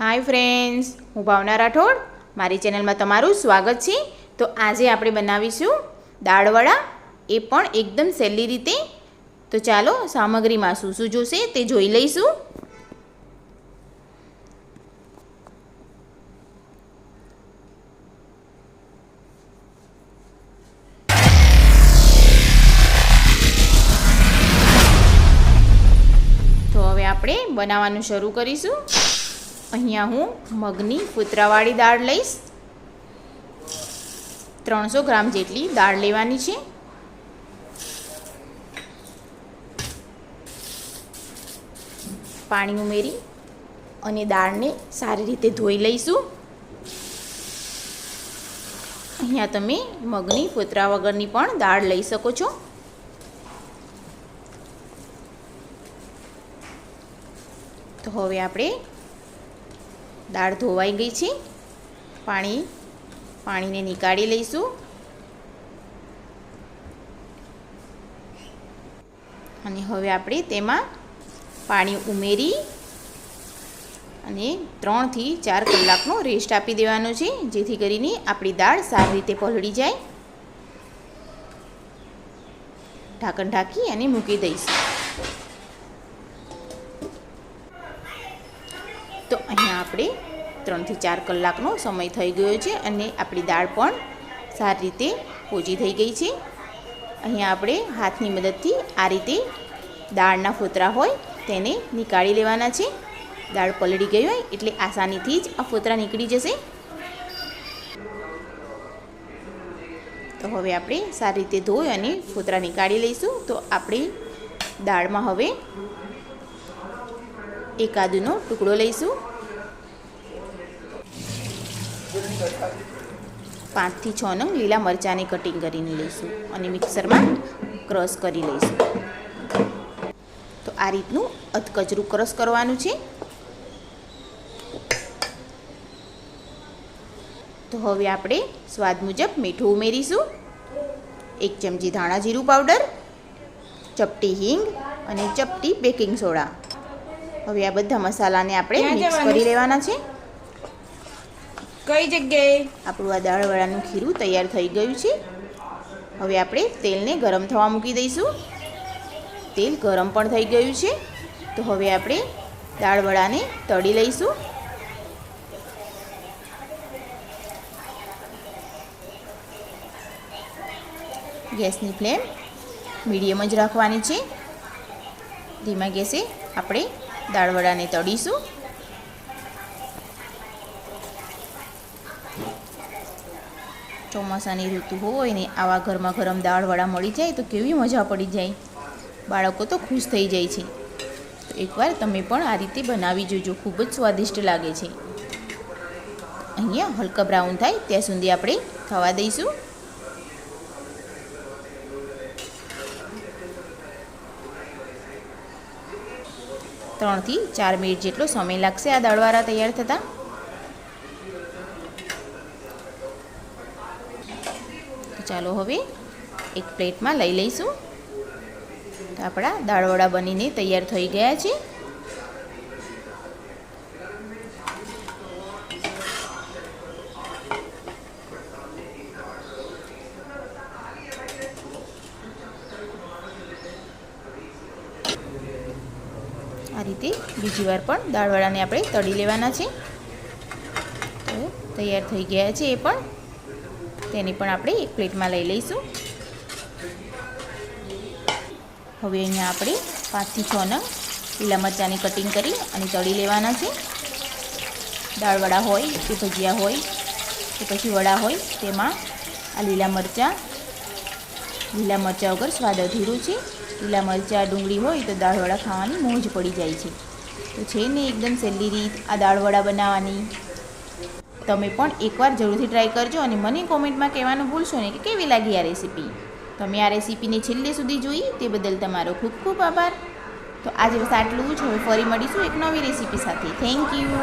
Hi friends હું ભાવના રાઠોડ. મારી ચેનલમાં તમારું સ્વાગત છે. તો આજે આપણે બનાવીશું દાળવડા એ પણ એકદમ સહેલી રીતે. તો ચાલો સામગ્રીમાં શું શું જોશે તે જોઈ લઈશું. તો હવે આપણે બનાવવાનું શરૂ કરીશું. અહીંયા હું મગની ફૂતરાવાળી દાળ લઈશ. ત્રણસો ગ્રામ જેટલી દાળ લેવાની છે. પાણી ઉમેરી અને દાળને સારી રીતે ધોઈ લઈશું. અહીંયા તમે મગની ફૂતરા વગરની પણ દાળ લઈ શકો છો. તો હવે આપણે દાળ ધોવાઈ ગઈ છે. પાણી, પાણીને નીકાળી લઈશું. અને હવે આપણે તેમાં પાણી ઉમેરી અને ત્રણથી ચાર કલાકનો રેસ્ટ આપી દેવાનો છે, જેથી કરીને આપણી દાળ સારી રીતે પલળી જાય. ઢાંકણ ઢાંકી અને મૂકી દઈશું. તો અહીંયા આપણે ત્રણથી ચાર કલાકનો સમય થઈ ગયો છે અને આપણી દાળ પણ સારી રીતે પોચી થઈ ગઈ છે. અહીંયા આપણે હાથની મદદથી આ રીતે દાળના ફોતરા હોય તેને નીકાળી લેવાના છે. દાળ પલળી ગઈ હોય એટલે આસાનીથી જ આ ફોતરા નીકળી જશે. તો હવે આપણે સારી રીતે ધોઈ અને ફોતરા નીકાળી લઈશું. તો આપણે દાળમાં હવે એક આદુનો ટુકડો લઈશું. પાંચથી છ નંગ લીલા મરચાંની કટિંગ કરીને લઈશું અને મિક્સરમાં ક્રશ કરી લઈશું. તો આ રીતનું અધકચરું ક્રશ કરવાનું છે. તો હવે આપણે સ્વાદ મુજબ મીઠું ઉમેરીશું. એક ચમચી ધાણા જીરું પાવડર ચપટી હિંગ અને ચપટી બેકિંગ સોડા હવે આ બધા મસાલાને આપણે મિક્સ કરી લેવાના છે. કઈ જગ્યાએ? આપણું આ દાળવડાનું ખીરું તૈયાર થઈ ગયું છે. હવે આપણે તેલને ગરમ થવા મૂકી દઈશું. તેલ ગરમ પણ થઈ ગયું છે. તો હવે આપણે દાળવડાને તળી લઈશું. ગેસની ફ્લેમ મીડિયમ જ રાખવાની છે. ધીમા ગેસે આપણે દાળવડાને તળીશું. ચોમાસાની ઋતુ હોય ને આવા ઘરમાં ગરમ દાળવડા મળી જાય તો કેવી મજા પડી જાય. બાળકો તો ખુશ થઈ જાય છે. તો એકવાર તમે પણ આ રીતે બનાવી જોજો, ખૂબ જ સ્વાદિષ્ટ લાગે છે. અહીંયા હલકા બ્રાઉન થાય ત્યાં સુધી આપણે થવા દઈશું. ત્રણથી ચાર મિનિટ જેટલો સમય લાગશે આ દાળવાળા તૈયાર થતાં. ચાલો હવે એક પ્લેટમાં લઈ લઈશું. તો આપણા દાળવડા બનીને તૈયાર થઈ ગયા છે. આ રીતે બીજી વાર પણ દાળવડાને આપણે તળી લેવાના છે. તૈયાર થઈ ગયા છે એ પણ. તેની પણ આપણે એક પ્લેટમાં લઈ લઈશું. હવે અહીંયા આપણે પાંચથી છ નંગ લીલા મરચાંની કટિંગ કરી અને તળી લેવાના છે. દાળવડા હોય, કે ભજીયા હોય, કે પછી વડા હોય, તેમાં આ લીલા મરચાં લીલા મરચાં વગર સ્વાદ અધીરું છે. લીલા મરચાં ડુંગળી હોય તો દાળવડા ખાવાની મોજ પડી જાય છે. તો છે ને એકદમ સહેલી રીત આ દાળવડા બનાવવાની? તમે પણ એકવાર જરૂરથી ટ્રાય કરજો અને મને કોમેન્ટમાં કહેવાનું ભૂલશો ને કે કેવી લાગી આ રેસીપી તમે આ રેસીપીને છેલ્લે સુધી જોઈ, તે બદલ તમારો ખૂબ ખૂબ આભાર. તો આજે બસ આટલું જ. હવે ફરી મળીશું એક નવી રેસીપી સાથે. Thank you